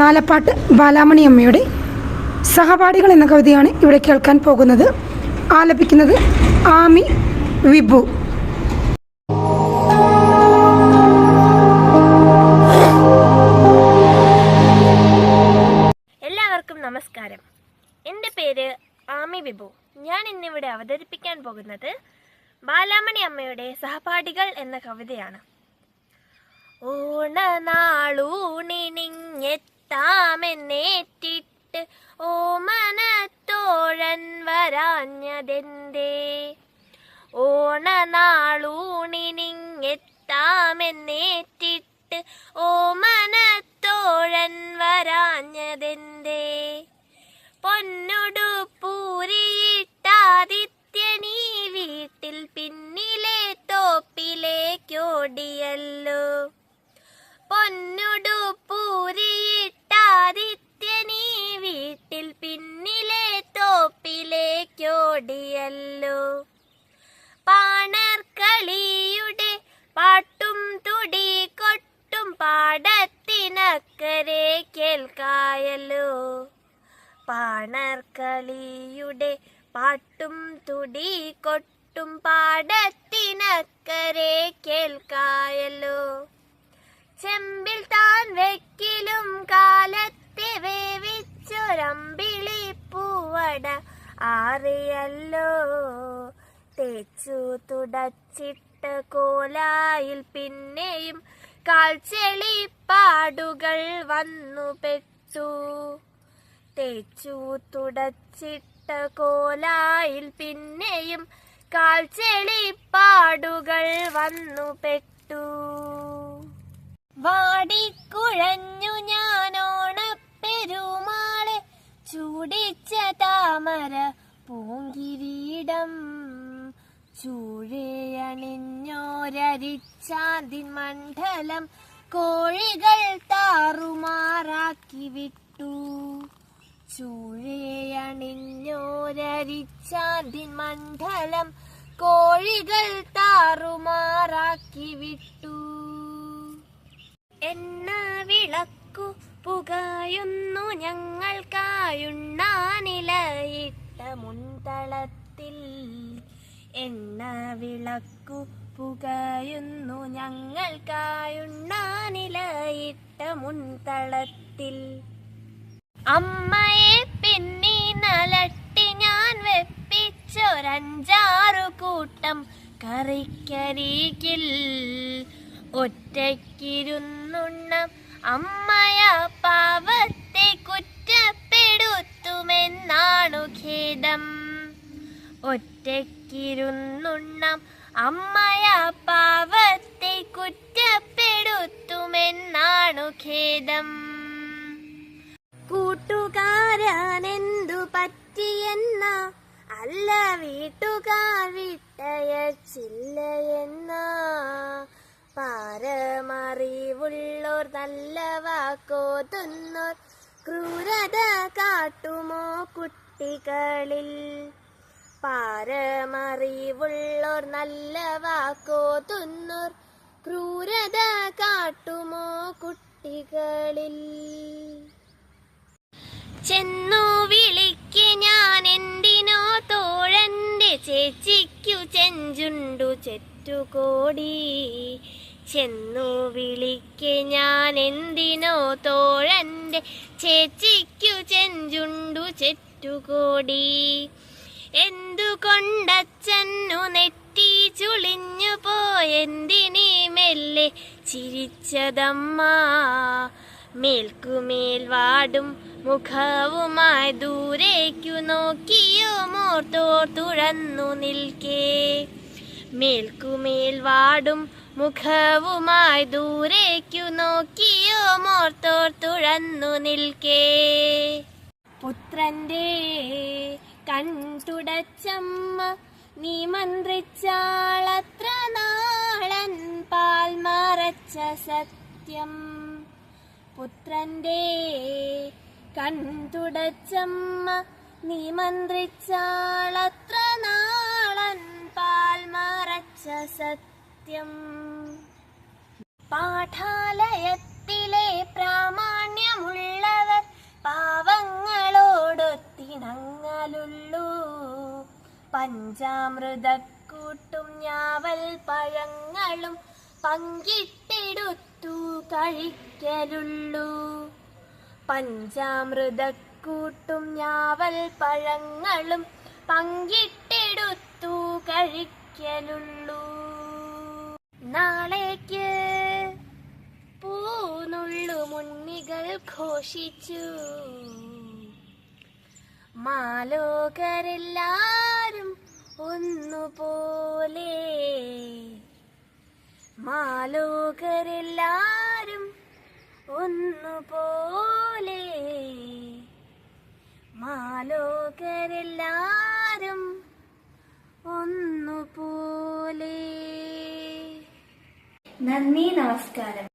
നാലപ്പാട്ട് ബാലാമണി അമ്മയുടെ സഹപാഠികൾ എന്ന കവിതയാണ് ഇവിടെ കേൾക്കാൻ പോകുന്നത്. ആലപിക്കുന്നത് ആമി വിഭു. എല്ലാവർക്കും നമസ്കാരം. എന്റെ പേര് ആമി വിഭു. ഞാൻ ഇന്നിവിടെ അവതരിപ്പിക്കാൻ പോകുന്നത് ബാലാമണി അമ്മയുടെ സഹപാഠികൾ എന്ന കവിതയാണ്. ഓണനാളൂണിനിങ്ങെത്താമെന്നേറ്റിട്ട് ഓമനത്തോഴൻ വരാഞ്ഞതെന്തേ? ഓണനാളൂണിനിങ്ങെത്താമെന്നേറ്റിട്ട് ഓമനത്തോഴൻ വരാഞ്ഞതെന്തേ? പൊന്നുടു പൂരിയിട്ടാദിത്യനീ വീട്ടിൽ പിന്നിലെ തോപ്പിലേക്കോടിയല്ലോ. പൊന്നുടു പൂരിയിട്ടാദിത്യനീ വീട്ടിൽ പിന്നിലെ തോപ്പിലേക്കോടിയല്ലോ. പാണർക്കളിയുടെ പാട്ടും തുടി കൊട്ടും പാടത്തിനക്കരെ കേൾക്കായല്ലോ. പാണർക്കളിയുടെ പാട്ടും തുടി കൊട്ടും പാടത്തിനക്കരെ കേൾക്കായല്ലോ. ചെമ്പിൽ താൻ വെക്കിലും ആറിയല്ലോ തേച്ചു തുടച്ചിട്ട കോലായിൽ പിന്നെയും കാൽച്ചെളി പാടുകൾ വന്നു പെട്ടു തേച്ചു തുടച്ചിട്ട കോലായിൽ പിന്നെയും കാൽച്ചെളി പാടുകൾ വന്നു പെട്ടു വാടിക്കുഴഞ്ഞു ഞാനോണപ്പെരുമാളെ ചൂടിച്ച താമര പൂങ്കിരീടം ചൂഴയണിഞ്ഞോരരിച്ചാതി മണ്ഡലം കോഴികൾ താറുമാറാക്കി വിട്ടു. ചൂഴയണിഞ്ഞോരരിച്ചാതി മണ്ഡലം കോഴികൾ താറുമാറാക്കി വിട്ടു. എന്ന വിളക്കു പുകയുന്നു ഞങ്ങൾക്കായുണ്ണാനിലയിട്ട മുൻതളത്തിൽ. എണ്ണ വിളക്കു പുകയുന്നു ഞങ്ങൾക്കായുണ്ണാനിലയിട്ട മുൻതളത്തിൽ. അമ്മയെ പിന്നി നലട്ടി ഞാൻ വെപ്പിച്ചൊരഞ്ചാറു കൂട്ടം കറിക്കരികിൽ. ഒറ്റയ്ക്കിരുന്നുണ്ണം അമ്മയ കുറ്റപ്പെടുത്തുമെന്നാണു ഒറ്റക്കിരുന്നുണ്ണം അമ്മയാ അമ്മയ പാവത്തെ കുറ്റപ്പെടുത്തുമെന്നാണു ഖേദം. കൂട്ടുകാരനെന്തു പറ്റിയെന്ന? അല്ല വീട്ടുകാർ വിട്ടയച്ചില്ലയെന്ന പാരമറിവുള്ളോർ നല്ല വാക്കോതുന്നോർ ക്രൂരത കാട്ടുമോ കുട്ടികളിൽ? പാരമറിവുള്ളോർ നല്ല വാക്കോതുന്നോർ ക്രൂരത കാട്ടുമോ കുട്ടികളിൽ? ചെന്നു വിളിക്ക് ഞാൻ എന്തിനോ തോഴന്റെ ചേച്ചിക്കു ചെഞ്ചുണ്ടു ചെറ്റുകോടി. ചെന്നു വിളിക്ക് ഞാൻ എന്തിനോ തോഴന്റെ ചേച്ചിക്കു ചെഞ്ചുണ്ടു ചെറ്റുകോടി. എന്തുകൊണ്ടച്ചു നെറ്റി ചുളിഞ്ഞു പോയെന്തിനീ മെല്ലെ ചിരിച്ചതമ്മ. മേൽക്കുമേൽ വാടും മുഖവുമായി ദൂരേക്കു നോക്കിയോ മോർത്തോർ തുഴന്നു നിൽക്കേ. മേൽക്കുമേൽ വാടും മുഖവുമായി ദൂരേക്കു നോക്കിയോ മോർത്തോർ തുഴന്നു നിൽക്കേ. പുത്രന്റെ കൺതുടച്ചമ്മ നീ മന്ത്രിച്ചാളത്ര നാളൻ പാൽ മറച്ച സത്യം. പുത്രന്റെ കൺതുടച്ചമ്മ നീ മന്ത്രിച്ചാളത്ര നാളൻ പാൽ മറച്ച സത്യം. സത്യം. പാഠാലയത്തിലെ പ്രാമാണ്യമുള്ളവർ പാവങ്ങളോടൊത്തിണങ്ങലുള്ളൂ. പഞ്ചാമൃതക്കൂട്ടും ഞാവൽ പഴങ്ങളും പങ്കിട്ടെടുത്തു കഴിക്കലുള്ളൂ. പഞ്ചാമൃതക്കൂട്ടും ഞാവൽ പഴങ്ങളും പങ്കിട്ടെടുത്തു കഴിക്കലുള്ളൂ. ഘോഷിച്ചു. മാലോകരെല്ലാരും ഒന്നുപോലെ. മാലോകരെല്ലാരും ഒന്നുപോലെ. മാലോകരെല്ലാരും ഒന്നുപോലെ. നന്ദി നമസ്കാരം.